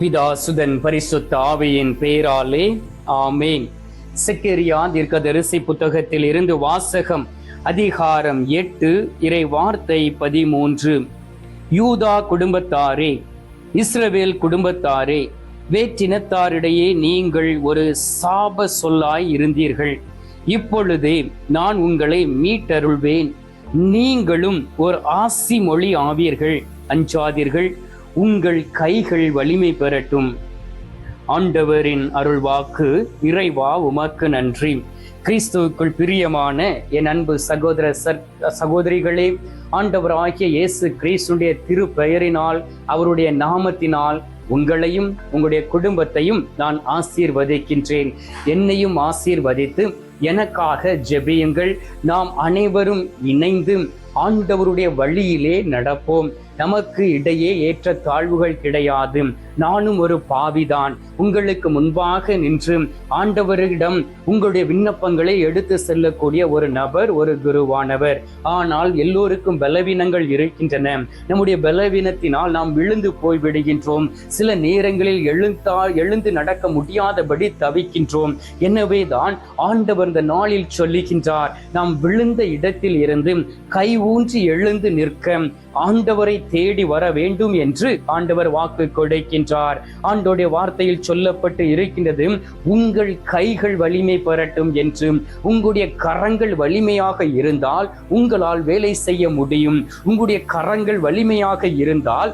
பிதா சுதன் பரிசுத்த ஆவியின் பேராலே ஆமேன். செக்கரியா தீர்க்கதரிசி புத்தகத்தில் இருந்து வாசகம் அதிகாரம் எட்டு இறை வார்த்தை பதிமூன்று. யூதா குடும்பத்தாரே இஸ்ரவேல் குடும்பத்தாரே வேற்றினத்தாரிடையே நீங்கள் ஒரு சாப சொல்லாய் இருந்தீர்கள். இப்பொழுதே நான் உங்களை மீட்டருள்வேன். நீங்களும் ஒரு ஆசி மொழி ஆவீர்கள். அஞ்சாதீர்கள். உங்கள் கைகள் வலிமை பெறட்டும். ஆண்டவரின் அருள்வாக்கு இறைவா உமக்கு நன்றி. கிறிஸ்துவுக்குள் பிரியமான என் அன்பு சகோதர சகோதரிகளே ஆண்டவராகிய இயேசு கிறிஸ்துடைய திருப்பெயரினால் அவருடைய நாமத்தினால் உங்களையும் உங்களுடைய குடும்பத்தையும் நான் ஆசீர்வதிக்கின்றேன். என்னையும் ஆசீர்வதித்து எனக்காக ஜெபியுங்கள். நாம் அனைவரும் இணைந்து ஆண்டவருடைய வழியிலே நடப்போம். நமக்கு இடையே ஏற்ற தாழ்வுகள் கிடையாது. நானும் ஒரு பாவிதான். உங்களுக்கு முன்பாக நின்று ஆண்டவரிடம் உங்களுடைய விண்ணப்பங்களை எடுத்து செல்லக்கூடிய ஒரு நபர் ஒரு குருவானவர். ஆனால் எல்லோருக்கும் பலவீனங்கள் இருக்கின்றன. நம்முடைய பலவீனத்தினால் நாம் விழுந்து போய் விடுகின்றோம். சில நேரங்களில் எழுந்தா எழுந்து நடக்க முடியாதபடி தவிக்கின்றோம். எனவே தான் ஆண்டவர் இந்த நாளில் சொல்லுகின்றார். நாம் விழுந்த இடத்தில் இருந்து கை ஊன்றி எழுந்து நிற்க ஆண்டவரை தேடி வர வேண்டும் என்று ஆண்டவர் வாக்கு கொடுக்கின்றார். ஆண்டோடைய வார்த்தையில் சொல்லப்பட்டு இருக்கின்றது உங்கள் கைகள் வலிமை பெறட்டும் என்று. உங்களுடைய கரங்கள் வலிமையாக இருந்தால் உங்களால் வேலை செய்ய முடியும். உங்களுடைய கரங்கள் வலிமையாக இருந்தால்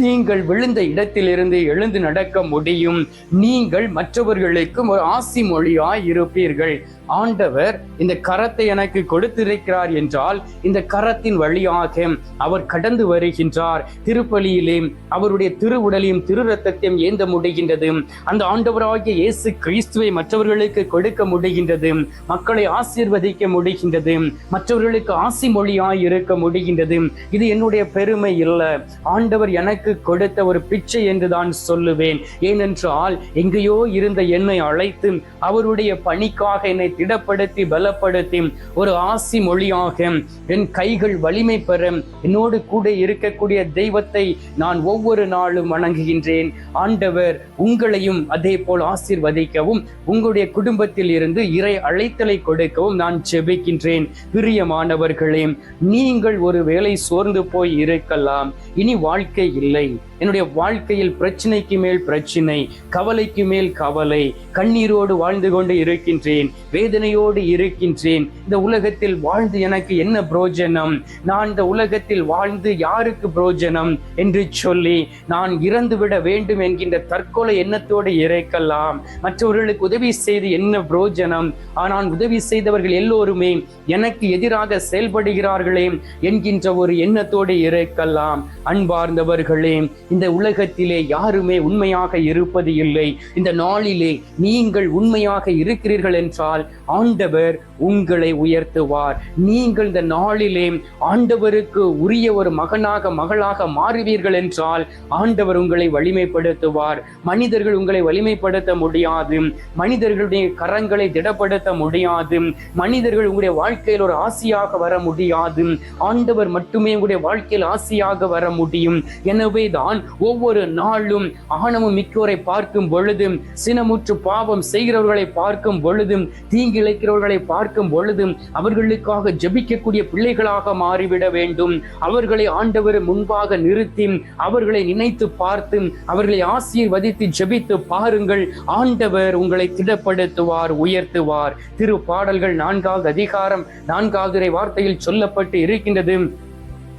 நீங்கள் விழுந்த இடத்திலிருந்து எழுந்து நடக்க முடியும். நீங்கள் மற்றவர்களுக்கும் ஒரு ஆசி மொழியாய் இருப்பீர்கள். ஆண்டவர் இந்த கரத்தை எனக்கு கொடுத்திருக்கிறார் என்றால் இந்த கரத்தின் வழியாக அவர் கடந்து வருகின்றார். திருப்பலியிலே அவருடைய திருவுடலையும் திரு ரத்தத்தையும் ஏந்த முடிகின்றது. அந்த ஆண்டவராகிய இயேசு கிறிஸ்துவை மற்றவர்களுக்கு கொடுக்க முடிகின்றது. மக்களை ஆசீர்வதிக்க முடிகின்றது. மற்றவர்களுக்கு ஆசி மொழியாய் இருக்க முடிகின்றது. இது என்னுடைய பெருமை இல்லை. ஆண்டவர் எனக்கு கொடுத்த ஒரு பிச்சை என்று தான் சொல்லுவேன். ஏனென்றால் எங்கேயோ இருந்த என்னை அழைத்து அவருடைய பணிக்காக என்னை திடப்படுத்தி பலப்படுத்தி ஒரு ஆசி மொழியாக என் கைகள் வலிமை பெற என்னோடு கூட இருக்கக்கூடிய தெய்வத்தை நான் ஒவ்வொரு நாளும் வணங்குகின்றேன். ஆண்டவர் உங்களையும் அதே போல் ஆசிர்வதிக்கவும் உங்களுடைய குடும்பத்தில் இருந்து இறை அழைத்தலை கொடுக்கவும் நான் ஜெபிக்கின்றேன். பிரியமானவர்களே நீங்கள் ஒரு வேலை சோர்ந்து போய் இருக்கலாம். இனி வாழ்க்கை இல்லை. என்னுடைய வாழ்க்கையில் பிரச்சனைக்கு மேல் பிரச்சனை கவலைக்கு மேல் கவலை கண்ணீரோடு வாழ்ந்து கொண்டு இருக்கின்றேன் வேதனையோடு இருக்கின்றேன். இந்த உலகத்தில் வாழ்ந்து எனக்கு என்ன புரோஜனம்? நான் இந்த உலகத்தில் வாழ்ந்து யாருக்கு புரோஜனம்? என்று சொல்லி நான் இறந்து விட வேண்டும் என்கின்ற தற்கொலை எண்ணத்தோடு இறைக்கலாம். மற்றவர்களுக்கு உதவி செய்து என்ன புரோஜனம்? ஆனால் உதவி செய்தவர்கள் எல்லோருமே எனக்கு எதிராக செயல்படுகிறார்களே என்கின்ற ஒரு எண்ணத்தோடு இறைக்கலாம். அன்பார்ந்தவர்களே இந்த உலகத்திலே யாருமே உண்மையாக இருப்பது இல்லை. இந்த நாளிலே நீங்கள் உண்மையாக இருக்கிறீர்கள் என்றால் ஆண்டவர் உங்களை உயர்த்துவார். நீங்கள் இந்த நாளிலே ஆண்டவருக்கு உரிய ஒரு மகனாக மகளாக மாறுவீர்கள் என்றால் ஆண்டவர் உங்களை வலிமைப்படுத்துவார். மனிதர்கள் உங்களை வலிமைப்படுத்த முடியாது. மனிதர்களுடைய கரங்களை திடப்படுத்த முடியாது. மனிதர்கள் உங்களுடைய வாழ்க்கையில் ஒரு ஆசையாக வர முடியாது. ஆண்டவர் மட்டுமே உங்களுடைய வாழ்க்கையில் ஆசையாக வர முடியும். எனவே தான் ஒவ்வொரு நாளும் ஆணவம் மிக்கோரை பார்க்கும் பொழுதும் சினமுற்று பாவம் செய்கிறவர்களை பார்க்கும் பொழுதும் தீங்கிழைக்கிறவர்களை பார்க்கும் பொழுதும் அவர்களுக்காக ஜபிக்கக்கூடிய பிள்ளைகளாக மாறிவிட வேண்டும். அவர்களை ஆண்டவர் முன்பாக நிறுத்தி அவர்களை நினைத்து பார்த்து அவர்களை ஆசீர்வதித்து ஜபித்து பாருங்கள். ஆண்டவர் உங்களை திடப்படுத்துவார் உயர்த்துவார். திரு பாடல்கள் நான்காவது அதிகாரம் நான்காவது வார்த்தையில் சொல்லப்பட்டு இருக்கின்றது.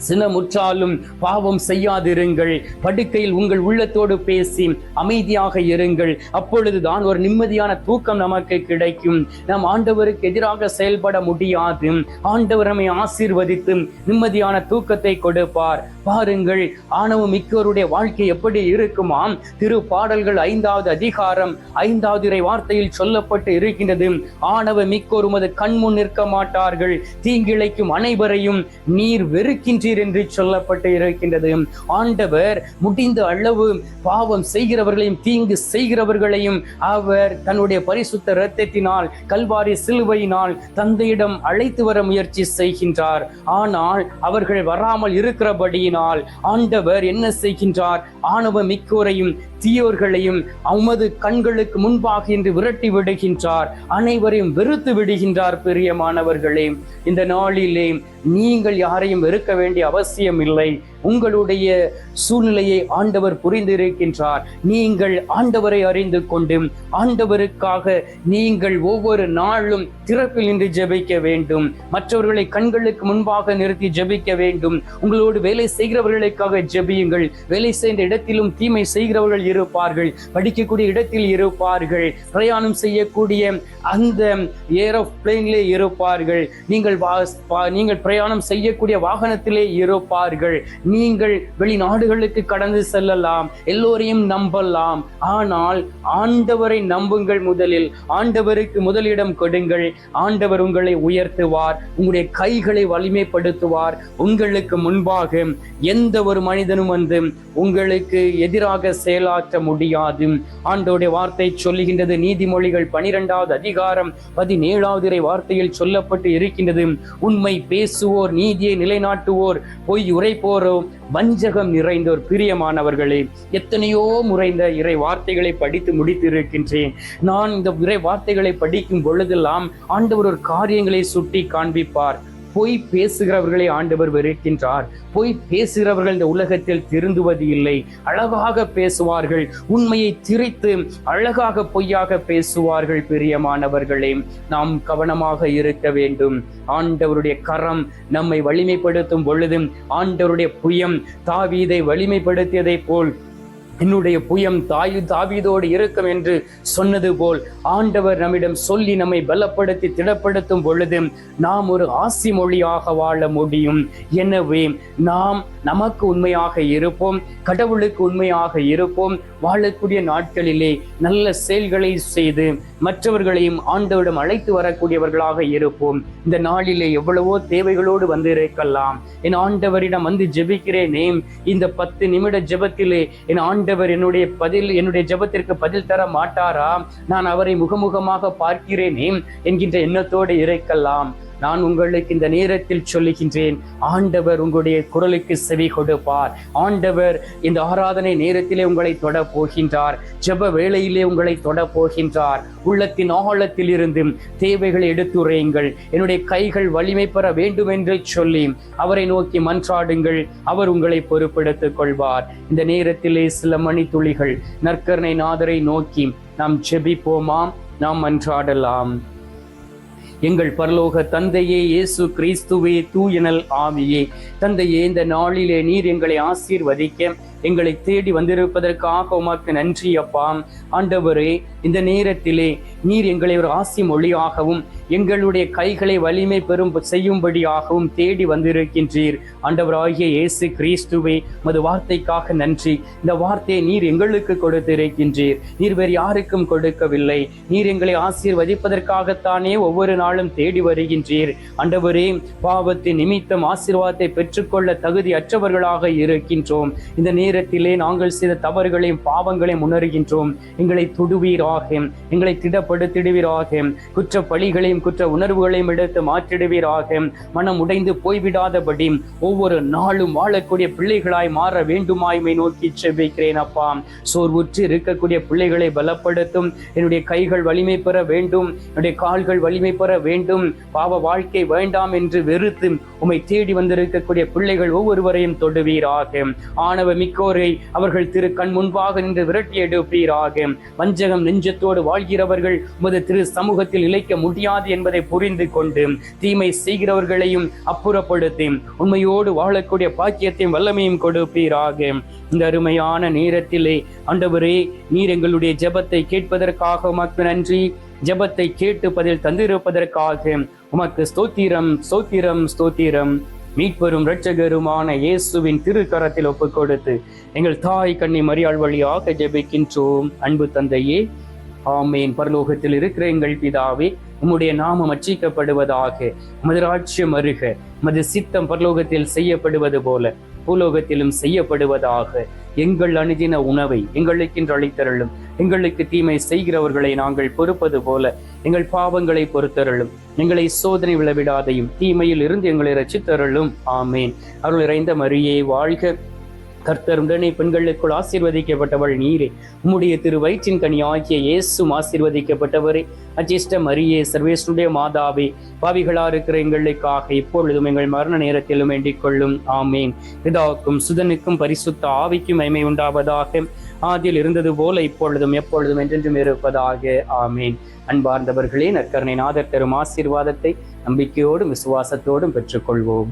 சினமுற்றாலும் பாவம் செய்யாதிருங்கள். படுக்கையில் உங்கள் உள்ளத்தோடு பேசி அமைதியாக இருங்கள். அப்பொழுதுதான் ஒரு நிம்மதியான தூக்கம் நமக்கு கிடைக்கும். நம் ஆண்டவருக்கு எதிராக செயல்பட முடியாது. ஆண்டவர் நம்மை ஆசீர்வதித்து நிம்மதியான தூக்கத்தை கொடுப்பார். பாருங்கள் ஆணவம் மிக்கவருடைய வாழ்க்கை எப்படி இருக்குமாம் திரு பாடல்கள் ஐந்தாவது அதிகாரம் ஐந்தாவது இறை வார்த்தையில் சொல்லப்பட்டு இருக்கின்றது. ஆணவ மிக்கோர் உமது கண்முன் நிற்க மாட்டார்கள். தீங்கிழைக்கும் அனைவரையும் நீர் வெறுக்கின்றீர் என்று சொல்லப்பட்டு இருக்கின்றது. ஆண்டவர் முடிந்த அளவு பாவம் செய்கிறவர்களையும் தீங்கு செய்கிறவர்களையும் அவர் தன்னுடைய பரிசுத்த இரத்தத்தினால் கல்வாரி சிலுவையினால் தந்தையிடம் அழைத்து வர முயற்சி செய்கின்றார். ஆனால் அவர்கள் வராமல் இருக்கிறபடியினால் ஆண்டவர் என்ன செய்கின்றார்? ஆணவ மிக்கோரையும் தீயோர்களையும் அவமது கண்களுக்கு முன்பாக இன்று விரட்டி விடுகின்றார். அனைவரையும் வெறுத்து விடுகின்றார் பிரியமானவர்களே. இந்த நாளிலே நீங்கள் யாரையும் வெறுக்க வேண்டிய அவசியம் இல்லை உங்களுடைய சூழ்நிலையை ஆண்டவர் புரிந்திருக்கின்றார். நீங்கள் ஆண்டவரை அறிந்து கொண்டு ஆண்டவருக்காக நீங்கள் ஒவ்வொரு நாளும் திறப்பில் நின்று ஜெபிக்க வேண்டும். மற்றவர்களை கண்களுக்கு முன்பாக நிறுத்தி ஜெபிக்க வேண்டும். உங்களோடு வேலை செய்கிறவர்களுக்காக ஜெபியுங்கள். வேலை செய்த இடத்திலும் தீமை செய்கிறவர்கள் இருப்பார்கள். படிக்கக்கூடிய இடத்தில் இருப்பார்கள். பிரயாணம் செய்யக்கூடிய அந்த ஏர் இருப்பார்கள். நீங்கள் வா- நீங்கள் பிரயாணம் செய்யக்கூடிய வாகனத்திலே இருப்பார்கள். நீங்கள் வெளிநாடுகளுக்கு கடந்து செல்லலாம் எல்லோரையும் நம்பலாம். ஆனால் ஆண்டவரை நம்புங்கள் முதலில். ஆண்டவருக்கு முதலிடம் கொடுங்கள். ஆண்டவர் உங்களை உயர்த்துவார் உங்களுடைய கைகளை வலிமைப்படுத்துவார். உங்களுக்கு முன்பாக எந்த ஒரு மனிதனும் வந்து உங்களுக்கு எதிராக செயலாற்ற முடியாது. ஆண்டோடைய வார்த்தை சொல்லுகின்றது நீதிமொழிகள் பனிரெண்டாவது அதிகாரம் பதினேழாவது வார்த்தையில் சொல்லப்பட்டு இருக்கின்றது. உண்மை பேசுவோர் நீதியை நிலைநாட்டுவோர் பொய் உரைப்போரோ வஞ்சகம் நிறைந்த ஒரு பிரியமானவர்களே எத்தனையோ முறைந்த இறை வார்த்தைகளை படித்து முடித்திருக்கின்றேன். நான் இந்த இறை வார்த்தைகளை படிக்கும் பொழுதெல்லாம் ஆண்டவர் ஒரு காரியங்களை சுட்டி காண்பிப்பார். பொய் பேசுகிறவர்களை ஆண்டவர் வெறுக்கின்றார். பொய் பேசுகிறவர்கள் இந்த உலகத்தில் திருந்துவது இல்லை. அழகாக பேசுவார்கள். உண்மையை திரித்து அழகாக பொய்யாக பேசுவார்கள் பிரியமானவர்களே. நாம் கவனமாக இருக்க வேண்டும். ஆண்டவருடைய கரம் நம்மை வலிமைப்படுத்தும் பொழுதும் ஆண்டவருடைய புயம் தாவீதை வலிமைப்படுத்தியதைப் போல் என்னுடைய புயம் தாயு தாவிதோடு இருக்கும் என்று சொன்னது போல் ஆண்டவர் நம்மிடம் சொல்லி நம்மை பலப்படுத்தி திடப்படுத்தும் பொழுது நாம் ஒரு ஆசி மொழியாக வாழ முடியும். எனவே நாம் நமக்கு உண்மையாக இருப்போம் கடவுளுக்கு உண்மையாக இருப்போம். வாழக்கூடிய நாட்களிலே நல்ல செயல்களை செய்து மற்றவர்களையும் ஆண்டவரிடம் அழைத்து வரக்கூடியவர்களாக இருப்போம். இந்த நாளிலே எவ்வளவோ தேவைகளோடு வந்து இருக்கலாம் என் ஆண்டவரிடம் வந்து ஜெபிக்கிறேனே. இந்த பத்து நிமிட ஜெபத்திலே என் ஆண்டவர் என்னுடைய பதில் என்னுடைய ஜெபத்திற்கு பதில் தர மாட்டாரா? நான் அவரை முகமுகமாக பார்க்கிறேனே என்கின்ற எண்ணத்தோடு இறைக்கலாம். நான் உங்களுக்கு இந்த நேரத்தில் சொல்லுகின்றேன் ஆண்டவர் உங்களுடைய குரலுக்கு செவி கொடுப்பார். ஆண்டவர் இந்த ஆராதனை நேரத்திலே உங்களை தொட போகின்றார் ஜப வேளையிலே உங்களை தொட போகின்றார். உள்ளத்தின் ஆழத்தில் இருந்து தேவைகளை எடுத்துரையுங்கள். என்னுடைய கைகள் வலிமை பெற வேண்டும் என்று சொல்லி அவரை நோக்கி மன்றாடுங்கள். அவர் உங்களை பொறுப்பெடுத்துக் கொள்வார். இந்த நேரத்திலே சில மணித்துளிகள் நற்கரணை நாதரை நோக்கி நாம் ஜெபிப்போமாம் நாம் மன்றாடலாம். எங்கள் பரலோக தந்தையே இயேசு கிறிஸ்துவே தூயனல் ஆவியே. தந்தையே இந்த நாளிலே நீர் எங்களை ஆசீர்வதிக்க. எங்களை தேடி வந்திருப்பதற்காக உமக்கு நன்றி அப்பா. ஆண்டவரே இந்த நேரத்திலே நீர் எங்களை ஒரு ஆசி மொழியாகவும் எங்களுடைய கைகளை வலிமை பெறும் செய்யும்படியாகவும் தேடி வந்திருக்கின்றீர். ஆண்டவராகிய இயேசு கிறிஸ்துவே மது வார்த்தைக்காக நன்றி. இந்த வார்த்தையை நீர் எங்களுக்கு கொடுத்திருக்கின்றீர். நீர் வேறு யாருக்கும் கொடுக்கவில்லை. நீர் எங்களை ஆசீர்வதிப்பதற்காகத்தானே ஒவ்வொரு நாளும் தேடி வருகின்றீர். ஆண்டவரே பாவத்தின் நிமித்தம் ஆசீர்வாதத்தை பெற்றுக்கொள்ள தகுதி அற்றவர்களாக இருக்கின்றோம். இந்த நேர நேரத்திலே நாங்கள் செய்த தவறுகளையும் பாவங்களையும் உணர்கின்றோம். எங்களை தொடுவீராக எங்களை திடப்படுத்திடுவீராக குற்ற பழிகளையும் குற்ற உணர்வுகளையும் எடுத்து மாற்றிடுவீராக. மனம் உடைந்து போய்விடாதபடி ஒவ்வொரு நாளும் வாழக்கூடிய பிள்ளைகளாய் மாற வேண்டுமாய்மை நோக்கி செபிக்கிறேன் அப்பா. சோர்வுற்று இருக்கக்கூடிய பிள்ளைகளை பலப்படுத்தும். என்னுடைய கைகள் வலிமை பெற வேண்டும். என்னுடைய கால்கள் வலிமை பெற வேண்டும். பாவ வாழ்க்கை வேண்டாம் என்று வெறுத்து உமை தேடி வந்திருக்கக்கூடிய பிள்ளைகள் ஒவ்வொருவரையும் தொடுவீராக. ஆணவ மிக்க மிக்கோரை அவர்கள் திரு கண் முன்பாக நின்று விரட்டி எடுப்பீராக வஞ்சகம் நெஞ்சத்தோடு வாழ்கிறவர்கள் உமது திரு சமூகத்தில் இழைக்க முடியாது என்பதை புரிந்து கொண்டு தீமை செய்கிறவர்களையும் அப்புறப்படுத்தி உண்மையோடு வாழக்கூடிய பாக்கியத்தையும் வல்லமையும் கொடுப்பீராக இந்த அருமையான நேரத்திலே ஆண்டவரே நீர் எங்களுடைய ஜெபத்தை கேட்பதற்காக உமக்கு நன்றி. ஜெபத்தை கேட்டு பதில் தந்திருப்பதற்காக உமக்கு ஸ்தோத்திரம் ஸ்தோத்திரம் ஸ்தோத்திரம். மீட்பெரும் இரட்சகருமான இயேசுவின் திருக்கரத்தில் ஒப்புக் கொடுத்து எங்கள் தாய் கண்ணி மரியாள் வழியாக ஜெபிக்கின்றோம். அன்பு தந்தையே ஆமேன். பரலோகத்தில் இருக்கிற எங்கள் பிதாவே உம்முடைய நாமம் அச்சிக்கப்படுவதாக மதுராட்சியம் அருக மது சித்தம் பரலோகத்தில் செய்யப்படுவது போல பூலோகத்திலும் செய்யப்படுவதாக எங்கள் அணுதின உணவை எங்களுக்கென்று அளித்தருளும். எங்களுக்கு தீமை செய்கிறவர்களை நாங்கள் பொறுப்பது போல எங்கள் பாவங்களை பொறுத்தருளும். எங்களை சோதனை விளவிடாதையும் தீமையில் இருந்து எங்களை ரசித்தருளும் ஆமேன். அருள் இறைந்த மரியே வாழ்க கர்த்தருடனே பெண்களுக்குள் ஆசீர்வதிக்கப்பட்டவள் நீரே. உம்முடைய திரு வயிற்றின் கனி ஆகிய இயேசும் ஆசீர்வதிக்கப்பட்டவரே. அஜிஷ்ட மரியே சர்வேஸ்வருடைய மாதாவே பாவிகளா இருக்கிற எங்களுக்காக இப்பொழுதும் எங்கள் மரண நேரத்திலும் வேண்டிக் கொள்ளும். ஆமேன். பிதாவுக்கும் சுதனுக்கும் பரிசுத்த ஆவிக்கும் மைமை உண்டாவதாக. ஆதியில் இருந்தது போல இப்பொழுதும் எப்பொழுதும் என்றென்றும் இருப்பதாக. ஆமேன். அன்பார்ந்தவர்களே நற்கருணை நாதர் தரும் ஆசீர்வாதத்தை நம்பிக்கையோடும் விசுவாசத்தோடும் பெற்றுக்கொள்வோம்.